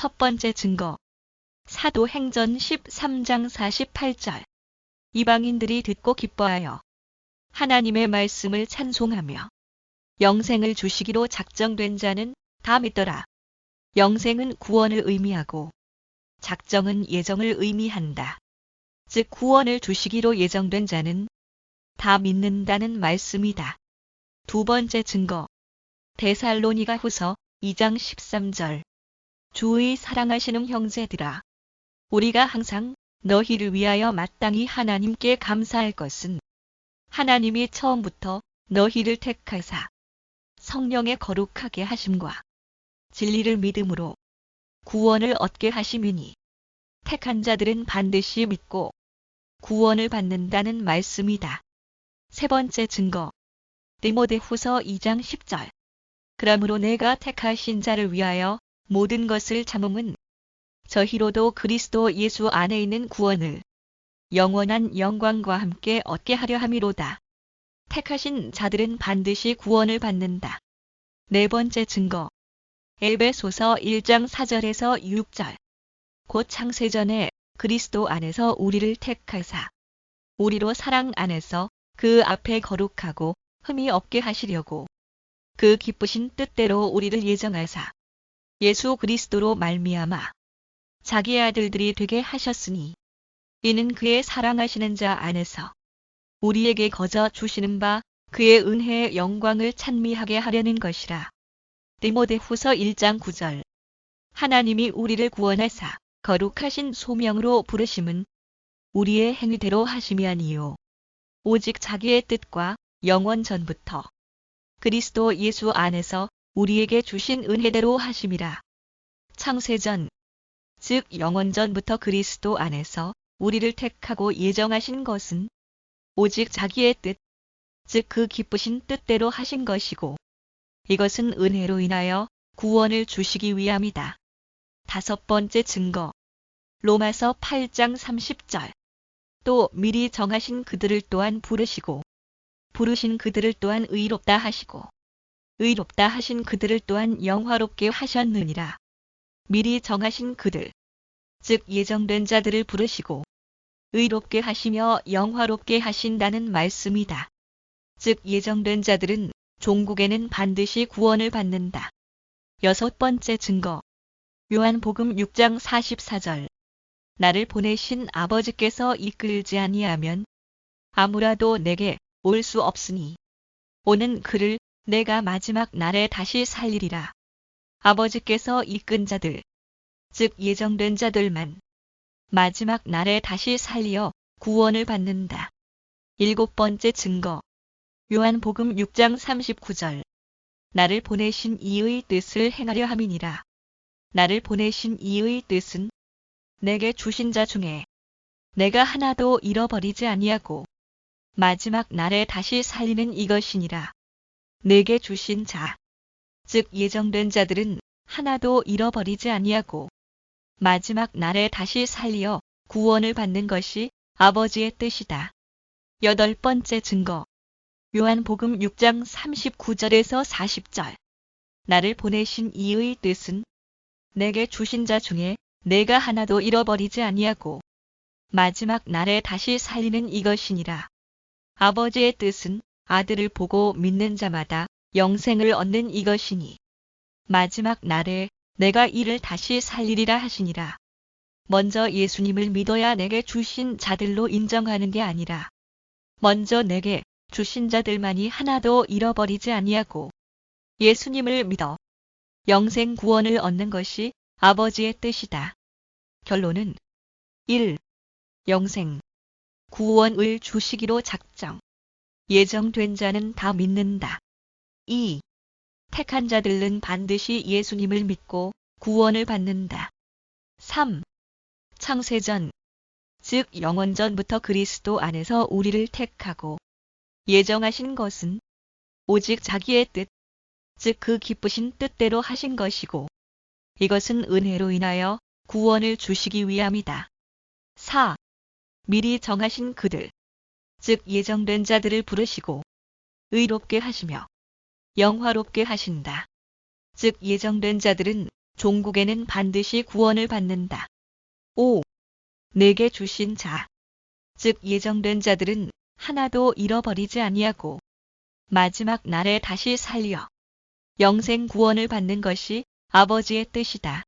첫 번째 증거. 사도행전 13장 48절. 이방인들이 듣고 기뻐하여 하나님의 말씀을 찬송하며 영생을 주시기로 작정된 자는 다 믿더라. 영생은 구원을 의미하고 작정은 예정을 의미한다. 즉 구원을 주시기로 예정된 자는 다 믿는다는 말씀이다. 두 번째 증거. 데살로니가 후서 2장 13절. 주의 사랑하시는 형제들아. 우리가 항상 너희를 위하여 마땅히 하나님께 감사할 것은 하나님이 처음부터 너희를 택하사 성령의 거룩하게 하심과 진리를 믿음으로 구원을 얻게 하심이니 택한 자들은 반드시 믿고 구원을 받는다는 말씀이다. 세 번째 증거. 디모데 후서 2장 10절. 그러므로 내가 택하신 자를 위하여 모든 것을 참음은 저희로도 그리스도 예수 안에 있는 구원을 영원한 영광과 함께 얻게 하려 함이로다. 택하신 자들은 반드시 구원을 받는다. 네 번째 증거. 엘베소서 1장 4절에서 6절. 곧 창세전에 그리스도 안에서 우리를 택하사 우리로 사랑 안에서 그 앞에 거룩하고 흠이 없게 하시려고 그 기쁘신 뜻대로 우리를 예정하사 예수 그리스도로 말미암아 자기 아들들이 되게 하셨으니 이는 그의 사랑하시는 자 안에서 우리에게 거저 주시는 바 그의 은혜의 영광을 찬미하게 하려는 것이라. 디모데 후서 1장 9절 하나님이 우리를 구원하사 거룩하신 소명으로 부르심은 우리의 행위대로 하심이 아니요 오직 자기의 뜻과 영원 전부터 그리스도 예수 안에서 우리에게 주신 은혜대로 하심이라. 창세전 즉 영원 전부터 그리스도 안에서 우리를 택하고 예정하신 것은 오직 자기의 뜻, 즉 그 기쁘신 뜻대로 하신 것이고 이것은 은혜로 인하여 구원을 주시기 위함이다. 다섯 번째 증거. 로마서 8장 30절. 또 미리 정하신 그들을 또한 부르시고 부르신 그들을 또한 의롭다 하시고 의롭다 하신 그들을 또한 영화롭게 하셨느니라. 미리 정하신 그들, 즉 예정된 자들을 부르시고 의롭게 하시며 영화롭게 하신다는 말씀이다. 즉 예정된 자들은 종국에는 반드시 구원을 받는다. 여섯 번째 증거. 요한복음 6장 44절. 나를 보내신 아버지께서 이끌지 아니하면 아무라도 내게 올 수 없으니 오는 그를 내가 마지막 날에 다시 살리리라. 아버지께서 이끈 자들, 즉 예정된 자들만 마지막 날에 다시 살리어 구원을 받는다. 일곱 번째 증거. 요한복음 6장 39절. 나를 보내신 이의 뜻을 행하려 함이니라. 나를 보내신 이의 뜻은 내게 주신 자 중에 내가 하나도 잃어버리지 아니하고 마지막 날에 다시 살리는 이것이니라. 내게 주신 자, 즉 예정된 자들은 하나도 잃어버리지 아니하고 마지막 날에 다시 살리어 구원을 받는 것이 아버지의 뜻이다. 여덟 번째 증거. 요한복음 6장 39절에서 40절. 나를 보내신 이의 뜻은 내게 주신 자 중에 내가 하나도 잃어버리지 아니하고 마지막 날에 다시 살리는 이것이니라. 아버지의 뜻은 아들을 보고 믿는 자마다 영생을 얻는 이것이니 마지막 날에 내가 이를 다시 살리리라 하시니라. 먼저 예수님을 믿어야 내게 주신 자들로 인정하는 게 아니라 먼저 내게 주신 자들만이 하나도 잃어버리지 아니하고 예수님을 믿어 영생 구원을 얻는 것이 아버지의 뜻이다. 결론은 1. 영생 구원을 주시기로 작정 예정된 자는 다 믿는다. 2. 택한 자들은 반드시 예수님을 믿고 구원을 받는다. 3. 창세전, 즉 영원전부터 그리스도 안에서 우리를 택하고 예정하신 것은 오직 자기의 뜻, 즉 그 기쁘신 뜻대로 하신 것이고 이것은 은혜로 인하여 구원을 주시기 위함이다. 4. 미리 정하신 그들, 즉 예정된 자들을 부르시고 의롭게 하시며 영화롭게 하신다. 즉 예정된 자들은 종국에는 반드시 구원을 받는다. 5. 내게 주신 자. 즉 예정된 자들은 하나도 잃어버리지 아니하고 마지막 날에 다시 살려 영생 구원을 받는 것이 아버지의 뜻이다.